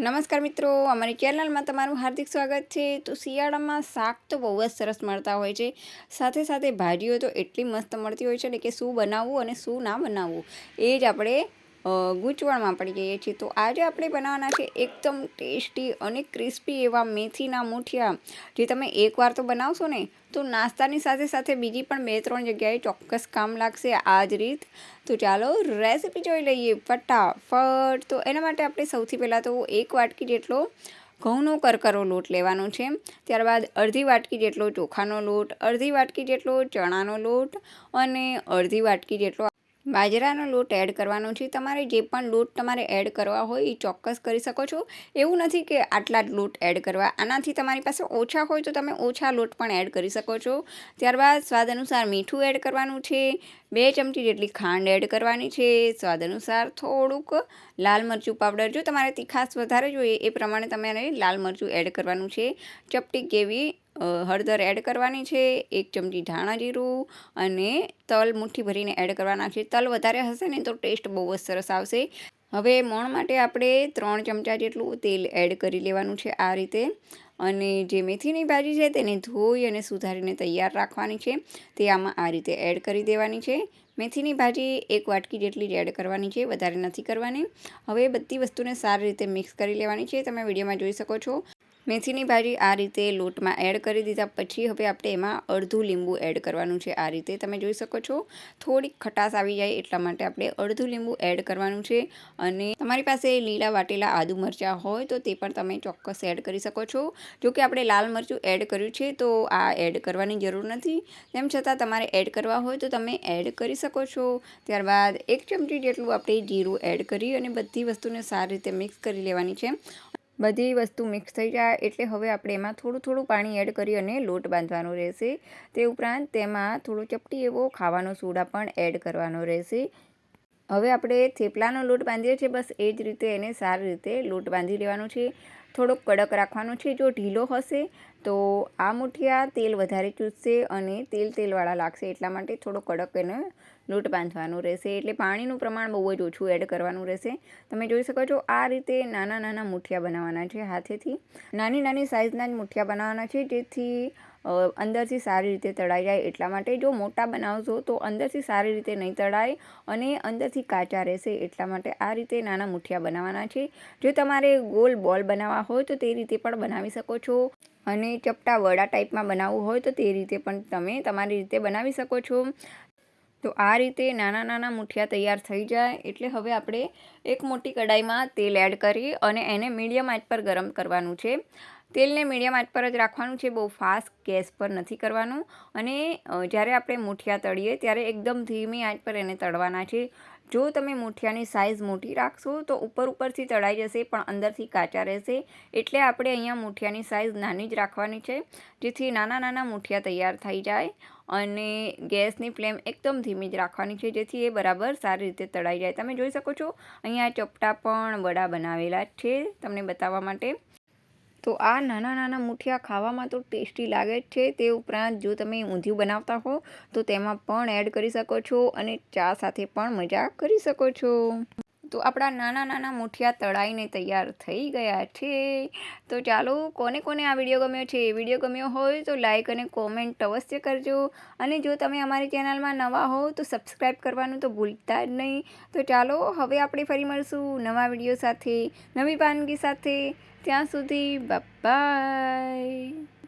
નમસ્કાર મિત્રો, અમારી ચેનલમાં તમારું હાર્દિક સ્વાગત છે. તો શિયાળામાં શાક તો બહુ જ સરસ મળતા હોય છે. સાથે સાથે ભાજીઓ તો એટલી મસ્ત મળતી હોય છે ને કે શું બનાવવું અને શું ના બનાવવું એ જ આપણે ગૂંચવણમાં પડી જઈએ છીએ. તો આજે આપણે બનાવવાના છે એકદમ ટેસ્ટી અને ક્રિસ્પી એવા મેથીના મૂઠિયા. જે તમે એકવાર તો બનાવશો ને, તો નાસ્તાની સાથે સાથે બીજી પણ બે ત્રણ જગ્યાએ ચોક્કસ કામ લાગશે આ જ રીત. તો ચાલો રેસીપી જોઈ લઈએ ફટાફટ. તો એના માટે આપણે સૌથી પહેલાં તો એક વાટકી જેટલો ઘઉંનો કરકરો લોટ લેવાનો છે. ત્યારબાદ અડધી વાટકી જેટલો ચોખાનો લોટ, અડધી વાટકી જેટલો ચણાનો લોટ અને અડધી વાટકી જેટલો બાજરાનો લોટ એડ કરવાનો છે. તમારે જે પણ લોટ તમારે એડ કરવા હોય એ ચોક્કસ કરી શકો છો. એવું નથી કે આટલા જ લોટ એડ કરવા. આનાથી તમારી પાસે ઓછા હોય તો તમે ઓછા લોટ પણ એડ કરી શકો છો. ત્યારબાદ સ્વાદ અનુસાર મીઠું એડ કરવાનું છે. બે ચમચી જેટલી ખાંડ એડ કરવાની છે. સ્વાદ અનુસાર થોડુંક લાલ મરચું પાવડર. જો તમારે તીખાશ વધારે જોઈએ એ પ્રમાણે તમારે લાલ મરચું એડ કરવાનું છે. ચપટી કેવી હળદર એડ કરવાની છે, એક ચમચી ધાણા જીરું અને તલ મુઠ્ઠી ભરીને એડ કરવાના છે. તલ વધારે હશે ને તો ટેસ્ટ બહુ જ સરસ આવશે. હવે મોણ માટે આપણે ત્રણ ચમચા જેટલું તેલ એડ કરી લેવાનું છે આ રીતે. અને જે મેથીની ભાજી છે તેને ધોઈ અને સુધારીને તૈયાર રાખવાની છે. તે આમાં આ રીતે એડ કરી દેવાની છે. મેથીની ભાજી એક વાટકી જેટલી જ એડ કરવાની છે, વધારે નથી કરવાની. હવે બધી વસ્તુને સારી રીતે મિક્સ કરી લેવાની છે. તમે વિડીયોમાં જોઈ શકો છો. મેથીની ભાજી આ રીતે લોટમાં એડ કરી દીધા. પછી હવે આપણે એમાં અડધું લીંબુ એડ કરવાનું છે. આ રીતે તમે જોઈ શકો છો, થોડીક ખટાશ આવી જાય એટલા માટે આપણે અડધું લીંબુ એડ કરવાનું છે. અને તમારી પાસે લીલા વાટેલા આદુ મરચાં હોય તો તે પણ તમે ચોક્કસ એડ કરી શકો છો. જો કે આપણે લાલ મરચું એડ કર્યું છે તો આ એડ કરવાની જરૂર નથી. તેમ છતાં તમારે એડ કરવા હોય તો તમે એડ કરી શકો છો. ત્યારબાદ એક ચમચી જેટલું આપણે જીરું એડ કરી અને બધી વસ્તુને સારી રીતે મિક્સ કરી લેવાની છે. બધી વસ્તુ મિક્સ થઈ જાય એટલે હવે આપણે એમાં થોડું થોડું પાણી એડ કરી અને લોટ બાંધવાનો રહેશે. તે ઉપરાંત તેમાં થોડો ચપટી એવો ખાવાનો સોડા પણ એડ કરવાનો રહેશે. હવે આપણે થેપલાનો લોટ બાંધીએ છીએ. બસ એ જ રીતે એને સારી રીતે લોટ બાંધી લેવાનો છે. થોડોક કડક રાખવાનો છે. જો ઢીલો હશે તો આ મુઠિયા તેલ વધારે ચૂસશે અને તેલ તેલવાળા લાગશે એટલા માટે થોડો કડક એને લોટ બાંધવાનો રહેશે. એટલે પાણીનું પ્રમાણ બહુ જ ઓછું એડ કરવાનું રહેશે. તમે જોઈ શકો છો, આ રીતે નાના નાના મુઠિયા બનાવવાના છે હાથેથી. નાની નાની સાઇઝના જ મુઠિયા બનાવવાના છે, જેથી અંદરથી સારી રીતે તળાઈ જાય. એટલા માટે જો મોટા બનાવશો તો અંદરથી સારી રીતે નહીં તળાય અને અંદરથી કાચા રહેશે. એટલા માટે આ રીતે નાના મુઠિયા બનાવવાના છે. જો તમારે ગોલ બોલ બનાવવા હોય તો તે રીતે પણ બનાવી શકો છો. અને ચપટા વડા ટાઈપમાં બનાવવું હોય તો તે રીતે પણ તમે તમારી રીતે બનાવી શકો છો. તો આ રીતે નાના નાના મુઠિયા તૈયાર થઈ જાય. એટલે હવે આપણે એક મોટી કડાઈમાં તેલ એડ કરી અને એને મીડિયમ આંચ પર ગરમ કરવાનું છે. તેલને મીડિયમ આંચ પર જ રાખવાનું છે, બહુ ફાસ્ટ ગેસ પર નથી કરવાનું. અને જ્યારે આપણે મૂઠિયા તળીએ ત્યારે એકદમ ધીમી આંચ પર એને તળવાના છે. જો તમે મૂઠિયાની સાઇઝ મોટી રાખશો તો ઉપર ઉપરથી તળાઈ જશે, પણ અંદરથી કાચા રહેશે. એટલે આપણે અહીંયા મૂઠિયાની સાઇઝ નાની જ રાખવાની છે, જેથી નાના નાના મૂઠિયા તૈયાર થઈ જાય. અને ગેસની ફ્લેમ એકદમ ધીમી જ રાખવાની છે, જેથી એ બરાબર સારી રીતે તળાઈ જાય. તમે જોઈ શકો છો, અહીંયા ચપટા પણ વડા બનાવેલા છે, તમને બતાવવા માટે. તો આ નાના નાના મુઠિયા ખાવામાં તો ટેસ્ટી લાગે જ છે. તે ઉપરાંત જો તમે ઊંધિયું બનાવતા હો, તો તેમાં પણ એડ કરી શકો છો અને ચા સાથે પણ મજા કરી શકો છો. તો આપણા નાના નાના મુઠિયા તળાઈને તૈયાર થઈ ગયા છે. તો ચાલો, કોને કોને આ વીડિયો ગમ્યો છે? એ વીડિયો ગમ્યો હોય તો લાઈક અને કોમેન્ટ અવશ્ય કરજો. અને જો તમે અમારી ચેનલમાં નવા હો તો સબસ્ક્રાઈબ કરવાનું તો ભૂલતા જ નહીં. તો ચાલો, હવે આપણે ફરી મળશું નવા વીડિયો સાથે, નવી વાનગી સાથે. ત્યાં સુધી બાય